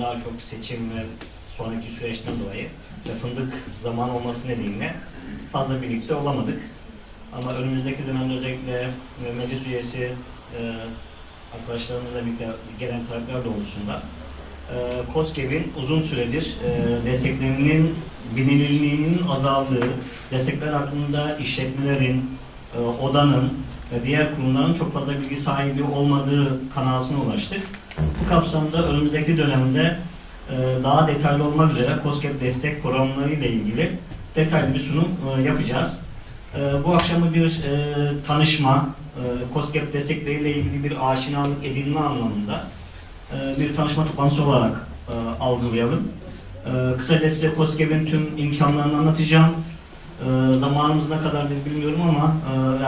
daha çok seçim ve sonraki süreçten dolayı ve fındık zaman olması nedeniyle fazla birlikte olamadık. Ama önümüzdeki dönemde özellikle e, meclis üyesi e, arkadaşlarımızla birlikte gelen talepler doğrultusunda e, KOSGEB'in uzun süredir e, desteklerinin bilinirliğinin azaldığı, destekler hakkında işletmelerin, e, odanın ve diğer kurumların çok fazla bilgi sahibi olmadığı kanaatine ulaştık. Bu kapsamda önümüzdeki dönemde e, daha detaylı olmak üzere KOSGEB destek programları ile ilgili detaylı bir sunum e, yapacağız. E, Bu akşamı bir tanışma, KOSGEB destekleriyle ilgili bir aşinalık edinme anlamında bir tanışma toplantısı olarak algılayalım. Kısaca size KOSGEB'in tüm imkanlarını anlatacağım. Zamanımız ne kadardır bilmiyorum ama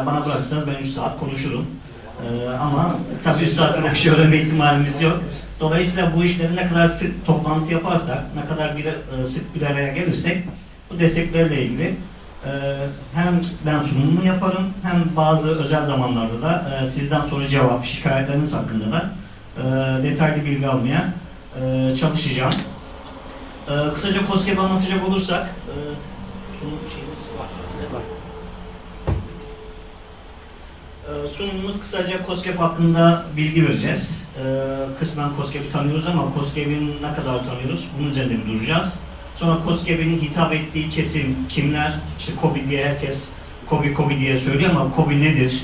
bana bırakırsanız ben 3 saat konuşurum. E, Ama tabii 3 saatte bir şey öğrenme ihtimalimiz yok. Dolayısıyla bu işleri ne kadar sık toplantı yaparsak, ne kadar bir, e, sık bir araya gelirsek bu desteklerle ilgili e, hem ben sunumumu yaparım hem bazı özel zamanlarda da e, sizden soru cevap, şikayetleriniz hakkında da detaylı bilgi almaya çalışacağım. Kısaca KOSGEB'i anlatacak olursak sunum şeyimiz var. var. E, sunumumuz kısaca KOSGEB hakkında bilgi vereceğiz. E, kısmen KOSGEB'i tanıyoruz ama KOSGEB'in ne kadar tanıyoruz bunun üzerinde bir duracağız. Sonra KOSGEB'in hitap ettiği kesim kimler? İşte KOBİ diye herkes KOBİ KOBİ diye söylüyor ama KOBİ nedir?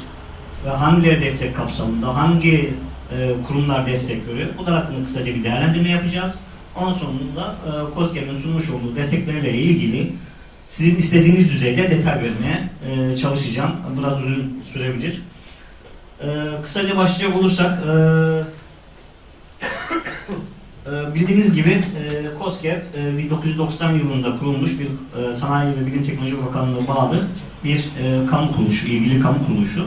Ve hangileri destek kapsamında, hangi e, kurumlar destek veriyor? Bunlar hakkında kısaca bir değerlendirme yapacağız. Ondan sonunda e, KOSGEB'in sunmuş olduğu desteklerle ilgili sizin istediğiniz düzeyde detay vermeye e, çalışacağım. Biraz uzun sürebilir. E, kısaca başlayacak olursak e, e, bildiğiniz gibi e, KOSGEB e, 1990 yılında kurulmuş bir e, Sanayi ve Bilim Teknoloji Bakanlığı bağlı bir e, kamu kuruluşu, ilgili kamu kuruluşu.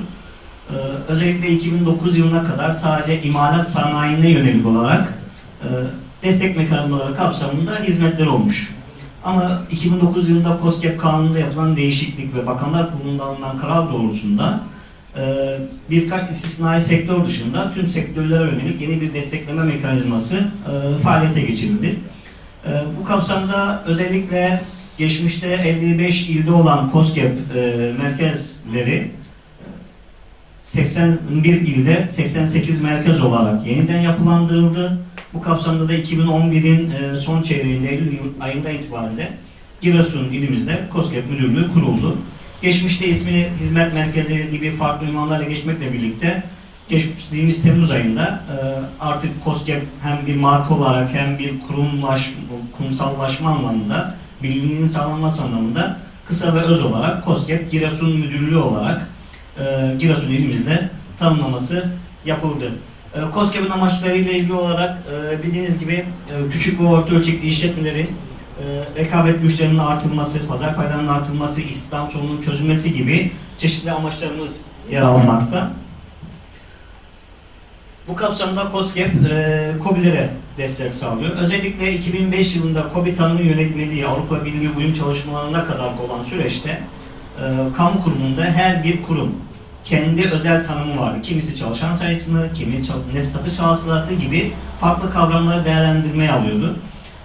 E, özellikle 2009 yılına kadar sadece imalat sanayine yönelik olarak e, destek mekanizmaları kapsamında hizmetler olmuş. Ama 2009 yılında KOSGEB kanununda yapılan değişiklik ve Bakanlar Kurulu'nda alınan karar doğrultusunda birkaç istisnai sektör dışında tüm sektörlere yönelik yeni bir destekleme mekanizması e, faaliyete geçirildi. E, bu kapsamda özellikle geçmişte 55 ilde olan KOSGEB e, merkezleri 81 ilde 88 merkez olarak yeniden yapılandırıldı. Bu kapsamda da 2011'in e, son çeyreğinde Eylül ayında itibaren de Giresun ilimizde KOSGEB Müdürlüğü kuruldu. Geçmişte ismini hizmet merkezleri gibi farklı ünvanlarla geçmekle birlikte geçtiğimiz Temmuz ayında e, artık KOSGEB hem bir marka olarak hem bir kurumlaş, kurumsallaşma anlamında bilinirliğinin sağlanması anlamında kısa ve öz olarak KOSGEB Giresun Müdürlüğü olarak e, Giresun ilimizde tanımlaması yapıldı. E, KOSGEB'in amaçlarıyla ilgili olarak e, bildiğiniz gibi e, küçük ve orta ölçekli işletmelerin e, rekabet güçlerinin artırılması, pazar paylarının artırılması, istihdam sorununun çözülmesi gibi çeşitli amaçlarımız yer almakta. Bu kapsamda KOSGEB e, KOBİ'lere destek sağlıyor. Özellikle 2005 yılında KOBİ tanımı yönetmeliği Avrupa Birliği uyum çalışmalarına kadar olan süreçte e, kamu kurumunda her bir kurum kendi özel tanımı vardı. Kimisi çalışan sayısını, kimisi satış hasılatı gibi farklı kavramları değerlendirmeye alıyordu.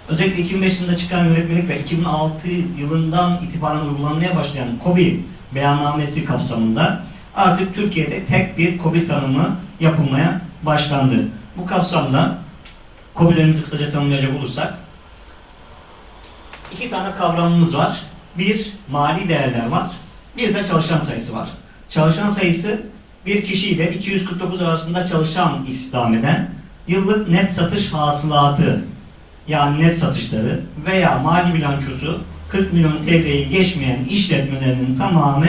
Özellikle 2005 yılında çıkan yönetmelik ve 2006 yılından itibaren uygulanmaya başlayan KOBİ beyannamesi kapsamında artık Türkiye'de tek bir KOBİ tanımı yapılmaya başlandı. Bu kapsamda KOBİ'lerimizi kısaca tanımlayacak olursak iki tane kavramımız var. Bir, mali değerler var. Bir de çalışan sayısı var. Çalışan sayısı bir kişiyle 249 arasında çalışan istihdam eden yıllık net satış hasılatı yani net satışları veya mali bilançosu 40 milyon TL'yi geçmeyen işletmelerinin tamamı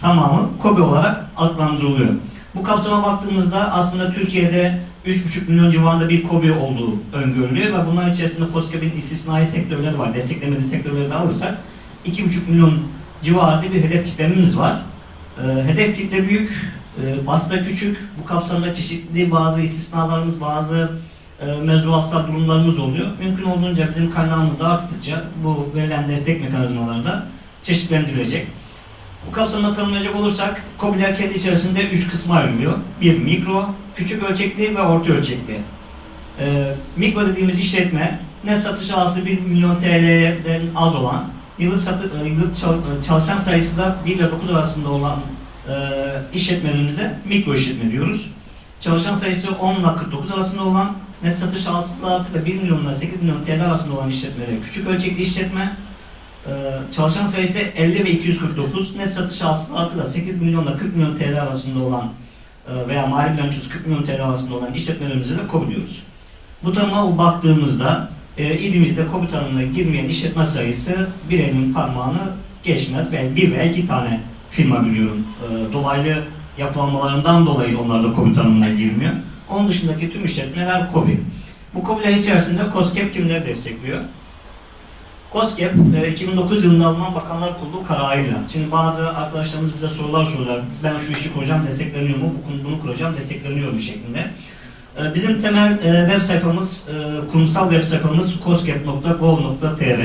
tamamı KOBİ olarak adlandırılıyor. Bu kapsama baktığımızda aslında Türkiye'de 3,5 milyon civarında bir KOBİ olduğu öngörülüyor ve bunların içerisinde KOSGEB'in istisnai sektörleri var. Desteklemediği sektörleri de alırsak 2,5 milyon civarında bir hedef kitlemiz var. Ee, hedef kitle büyük, pasta küçük. Bu kapsamda çeşitli bazı istisnalarımız, bazı mevzuatsal durumlarımız oluyor. Mümkün olduğunca bizim kaynağımız da arttıkça bu verilen destek mekanizmaları da çeşitlendirilecek. Bu kapsamda tanımlayacak olursak KOBİ'ler kendi içerisinde üç kısma ayrılıyor. Bir mikro, küçük ölçekli ve orta ölçekli. E, mikro dediğimiz işletme net satış ağası 1 milyon TL'den az olan, yıllık, satı, e, yıllık çal- çalışan sayısı da 1 ile 9 arasında olan e, işletmelerimize mikro işletme diyoruz. Çalışan sayısı 10 ile 49 arasında olan, net satış hasılatı da 1 milyon ile 8 milyon TL arasında olan işletmelere küçük ölçekli işletme, ee, çalışan sayısı 50 ve 249, net satış hasılatı da 8 milyonla 40 milyon TL arasında olan e, veya mali bilançosu 40 milyon TL arasında olan işletmelerimize de KOBİ diyoruz. Bu tanıma baktığımızda e, ilimizde KOBİ tanımına girmeyen işletme sayısı bir elin parmağını geçmez. Ben bir veya iki tane firma biliyorum. E, dolaylı yapılanmalarından dolayı onlar da KOBİ tanımına girmiyor. Onun dışındaki tüm işletmeler KOBİ. Bu KOBİ'ler içerisinde COSGAP kimleri destekliyor? COSGAP e, 2009 yılında Alman Bakanlar Kurulu kararıyla. Şimdi bazı arkadaşlarımız bize sorular soruyorlar. Ben şu işi kuracağım, destekleniyor mu? Bunu kuracağım, destekleniyor mu şeklinde. E, Bizim temel e, web sayfamız, e, kurumsal web sayfamız cosgap.gov.tr.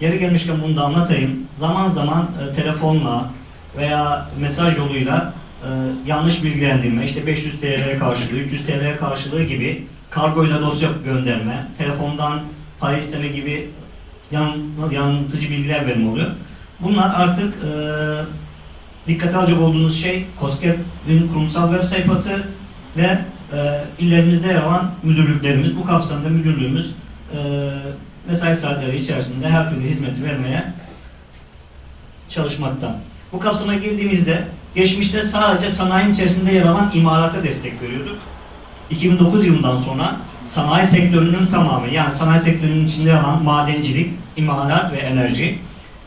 Yeri gelmişken bunu da anlatayım. Zaman zaman e, telefonla veya mesaj yoluyla e, yanlış bilgilendirme, işte 500 TL karşılığı, 300 TL karşılığı gibi kargoyla dosya gönderme, telefondan para isteme gibi yan, yanıltıcı bilgiler verme oluyor. Bunlar artık e, dikkate alacak olduğunuz şey COSGAP'in kurumsal web sayfası ve e, illerimizde yer alan müdürlüklerimiz. Bu kapsamda müdürlüğümüz e, mesai saatleri içerisinde her türlü hizmeti vermeye çalışmakta. Bu kapsama girdiğimizde geçmişte sadece sanayinin içerisinde yer alan imalata destek veriyorduk. 2009 yılından sonra sanayi sektörünün tamamı yani sanayi sektörünün içinde yer alan madencilik, imalat ve enerji,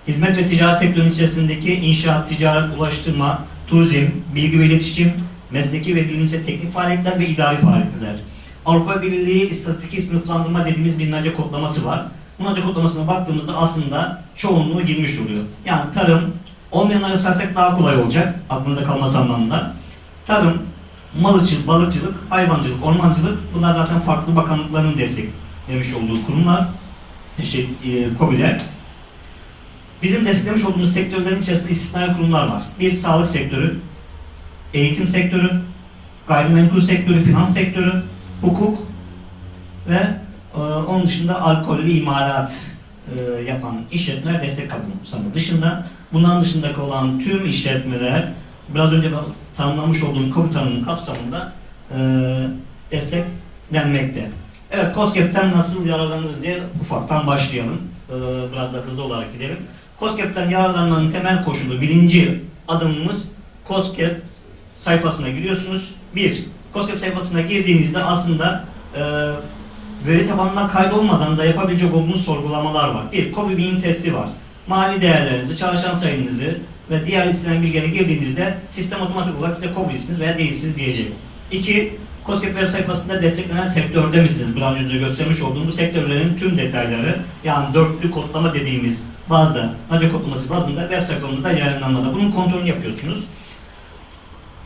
hizmet ve ticaret sektörünün içerisindeki inşaat, ticaret, ulaştırma, turizm, bilgi ve iletişim, mesleki ve bilimsel teknik faaliyetler ve idari faaliyetler. Avrupa Birliği İstatistik Sınıflandırma dediğimiz bir NACE kodlaması var. Bu NACE kodlamasına baktığımızda aslında çoğunluğu girmiş oluyor. Yani tarım, olmayanları sayarsak daha kolay olacak, aklınızda kalması anlamında. Tarım, malıcılık, balıkçılık, hayvancılık, ormancılık bunlar zaten farklı bakanlıkların desteklemiş olduğu kurumlar, işte e, KOBİ'ler. Bizim desteklemiş olduğumuz sektörlerin içerisinde istisnai kurumlar var. Bir sağlık sektörü, eğitim sektörü, gayrimenkul sektörü, finans sektörü, hukuk ve e, onun dışında alkollü imalat e, yapan işletmeler destek kapsamı dışında bundan dışındaki olan tüm işletmeler biraz önce tanımlamış olduğum kamu tanımının kapsamında e, desteklenmekte. Evet, COSGAP'ten nasıl yararlanırız diye ufaktan başlayalım. E, biraz da hızlı olarak gidelim. COSGAP'ten yararlanmanın temel koşulu, birinci adımımız COSGAP sayfasına giriyorsunuz. Bir, COSGAP sayfasına girdiğinizde aslında e, veri tabanına kaydolmadan da yapabilecek olduğunuz sorgulamalar var. Bir, COBİ BİM testi var. Mali değerlerinizi, çalışan sayınızı ve diğer istenen bilgilerine girdiğinizde sistem otomatik olarak size COBİ'lisiniz veya değilsiniz diyecek. İki, COSGAP web sayfasında desteklenen sektörde misiniz? Biraz önce göstermiş olduğum bu sektörlerin tüm detayları yani dörtlü kodlama dediğimiz bazda, NACE kodlaması bazında web sayfamızda yayınlanmada. Bunun kontrolünü yapıyorsunuz.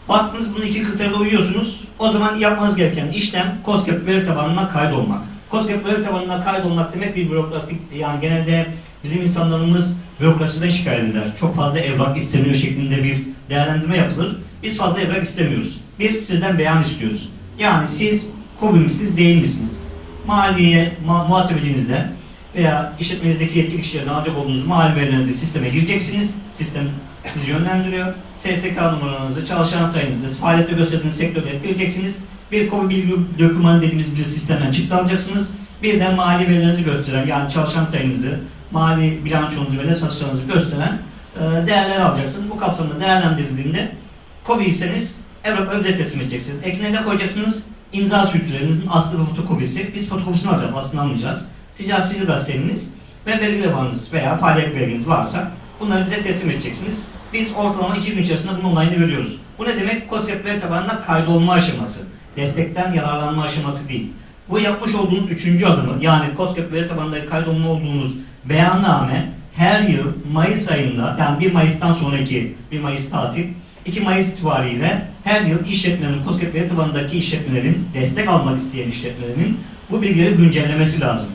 Baktınız bunu iki kriterle uyuyorsunuz. O zaman yapmanız gereken işlem COSGAP veri tabanına kaydolmak. COSGAP veri tabanına kaydolmak demek bir bürokratik yani genelde bizim insanlarımız bürokrasiden şikayet eder. Çok fazla evrak isteniyor şeklinde bir değerlendirme yapılır. Biz fazla evrak istemiyoruz. Bir, sizden beyan istiyoruz. Yani siz KOBİ misiniz, değil misiniz? Maliye, ma muhasebecinizle veya işletmenizdeki yetkili kişilerden alacak olduğunuz mali verilerinizi sisteme gireceksiniz. Sistem sizi yönlendiriyor. SSK numaranızı, çalışan sayınızı, faaliyette gösterdiğiniz sektörde gireceksiniz. Bir KOBİ bilgi dokümanı dediğimiz bir sistemden çıktı alacaksınız. Bir de mali verilerinizi gösteren yani çalışan sayınızı, mali bilançonuzu ve ne gösteren e, değerler alacaksınız. Bu kapsamda değerlendirildiğinde KOBİ'yseniz evrakları bize teslim edeceksiniz. Ekine ne koyacaksınız? İmza sürütülerinizin aslı fotokopisi. Biz fotokopisini alacağız, aslında almayacağız. Ticaret sicil gazeteniz ve belge levhanız veya faaliyet belgeniz varsa bunları bize teslim edeceksiniz. Biz ortalama iki gün içerisinde bunun online'ını veriyoruz. Bu ne demek? COSGAP veri tabanına kaydolma aşaması. Destekten yararlanma aşaması değil. Bu yapmış olduğunuz üçüncü adımı yani COSGAP veri tabanında kaydolma olduğunuz beyanname her yıl Mayıs ayında yani 1 Mayıs'tan sonraki 1 Mayıs tatil 2 Mayıs itibariyle her yıl işletmelerin, COSGAP veri tabanındaki işletmelerin, destek almak isteyen işletmelerin bu bilgileri güncellemesi lazım.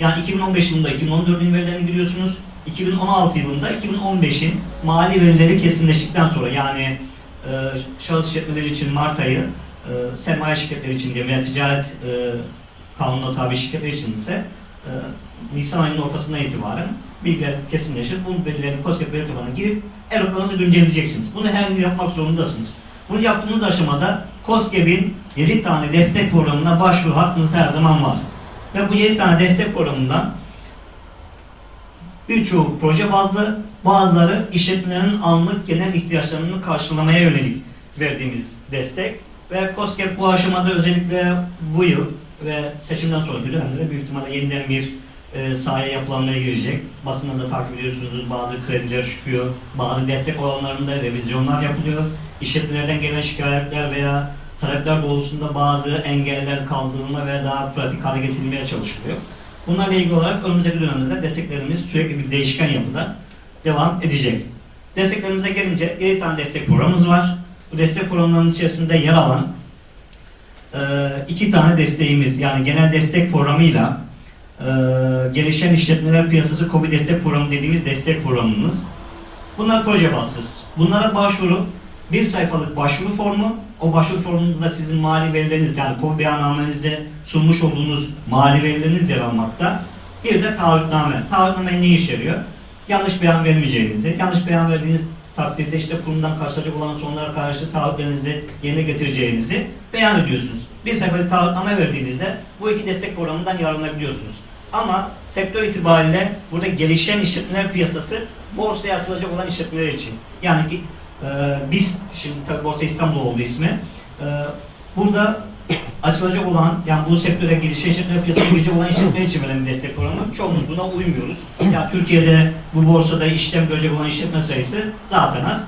Yani 2015 yılında 2014'ün verilerini giriyorsunuz. 2016 yılında 2015'in mali verileri kesinleştikten sonra yani e, şahıs işletmeleri için Mart ayı, e, sermaye şirketleri için diye veya ticaret e, kanununa tabi şirketler için ise Nisan ayının ortasından itibaren bilgiler kesinleşir. Bu bilgileri COSGAP veri tabanına girip erolarınızı güncelleyeceksiniz. Bunu her yıl yapmak zorundasınız. Bunu yaptığınız aşamada COSGAP'in 7 tane destek programına başvuru hakkınız her zaman var. Ve bu 7 tane destek programından birçoğu proje bazlı, bazıları işletmelerin anlık genel ihtiyaçlarını karşılamaya yönelik verdiğimiz destek. Ve COSGAP bu aşamada özellikle bu yıl ve seçimden sonraki dönemde de büyük ihtimalle yeniden bir e, sahaya yapılanmaya girecek. Basında da takip ediyorsunuz bazı krediler çıkıyor, bazı destek oranlarında revizyonlar yapılıyor. İşletmelerden gelen şikayetler veya talepler doğrultusunda bazı engeller kaldırılma veya daha pratik hale getirilmeye çalışılıyor. Bunlarla ilgili olarak önümüzdeki dönemde de desteklerimiz sürekli bir değişken yapıda devam edecek. Desteklerimize gelince 7 tane destek programımız var. Bu destek programlarının içerisinde yer alan iki tane desteğimiz yani genel destek programıyla e, gelişen işletmeler piyasası KOBİ destek programı dediğimiz destek programımız. Bunlar proje bazsız. Bunlara başvuru bir sayfalık başvuru formu. O başvuru formunda da sizin mali verileriniz yani KOBİ beyannamenizde sunmuş olduğunuz mali verileriniz yer almakta. Bir de taahhütname. Taahhütname ne işe yarıyor? Yanlış beyan vermeyeceğinizi, yanlış beyan verdiğiniz takdirde işte kurumdan karşılayacak olan sonlara karşı taahhütlerinizi yerine getireceğinizi beyan ediyorsunuz. Bir sefer taahhütname verdiğinizde bu iki destek programından yararlanabiliyorsunuz. Ama sektör itibariyle burada gelişen işletmeler piyasası borsaya açılacak olan işletmeler için. Yani e, BIST, şimdi tabii Borsa İstanbul oldu ismi. E, burada açılacak olan, yani bu sektöre gelişen işletmeler piyasasına girecek olan işletmeler için verilen destek programı. Çoğumuz buna uymuyoruz. Yani Türkiye'de bu borsada işlem görecek olan işletme sayısı zaten az.